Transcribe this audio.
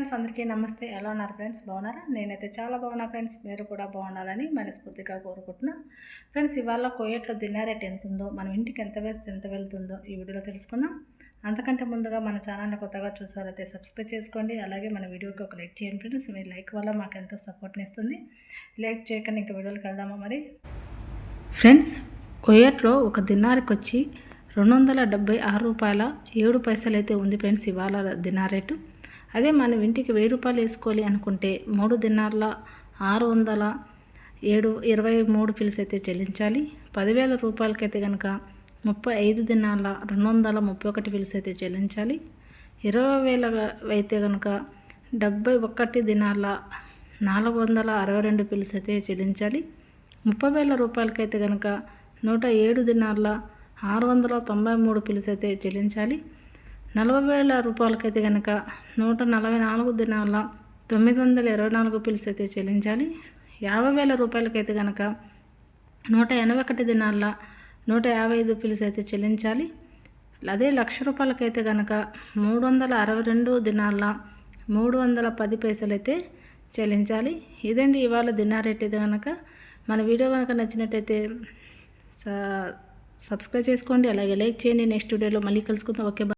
Friends అందరికీ నమస్తే. ఎలా ఉన్నారు ఫ్రెండ్స్? బాగున్నారా? నేనైతే చాలా బాగున్నా ఫ్రెండ్స్. మీరు కూడా బాగుండాలని మనస్ఫూర్తిగా కోరుకుంటున్నా. ఫ్రెండ్స్ ఇవాళ కోయట్లో దిన్నా రేట్ ఎంత ఉందో మనం ఇంటికి ఎంత వేస్తే ఎంత వెళ్తుందో ఈ వీడియోలో తెలుసుకుందాం. అంతకంటే ముందుగా మన ఛానల్ని కొత్తగా చూసారైతే సబ్స్క్రైబ్ చేసుకోండి. అలాగే మన వీడియోకి ఒక లైక్ చేయండి ఫ్రెండ్స్. మీ లైక్ వల్ల మాకు ఎంతో సపోర్ట్ని ఇస్తుంది. లైక్ చేయకుండా. ఇంకా వీడియోకి వెళ్దామా మరి? ఫ్రెండ్స్ కొయ్యట్లో ఒక దినారికి వచ్చి రెండు వందల డెబ్బై ఆరు రూపాయల ఏడు పైసలు అయితే ఉంది ఫ్రెండ్స్ ఇవాళ దినారేటు రేటు. అదే మనం ఇంటికి వెయ్యి రూపాయలు వేసుకోవాలి అనుకుంటే మూడు దినార్ల ఆరు వందల ఏడు ఇరవై మూడు పిల్స్ అయితే చెల్లించాలి. పదివేల రూపాయలకైతే కనుక ముప్పై ఐదు దినాల రెండు వందల ముప్పై ఒకటి పిల్స్ అయితే చెల్లించాలి. ఇరవై వేల అయితే కనుక డెబ్బై ఒకటి దినాల నాలుగు వందల అరవై రెండు పిల్స్ అయితే చెల్లించాలి. ముప్పై వేల రూపాయలకైతే కనుక నూట ఏడు దినాల ఆరు వందల తొంభై మూడు పిల్స్ అయితే చెల్లించాలి. నలభై వేల రూపాయలకైతే కనుక నూట నలభై నాలుగు దినాల తొమ్మిది వందల ఇరవై నాలుగు పిల్స్ అయితే చెల్లించాలి. యాభై వేల రూపాయలకైతే కనుక నూట ఎనభై ఒకటి దినాల నూట యాభై ఐదు పిల్స్ అయితే చెల్లించాలి. అదే లక్ష రూపాయలకైతే కనుక మూడు వందల అరవై రెండు దినాల మూడు వందల పది పైసలు అయితే చెల్లించాలి. ఇదండి ఇవాళ దినార్ రేట్ అయితే కనుక మన వీడియో కనుక నచ్చినట్టయితే సబ్స్క్రైబ్ చేసుకోండి. అలాగే లైక్ చేయండి. నెక్స్ట్ వీడియోలో మళ్ళీ కలుసుకుందాం. ఓకే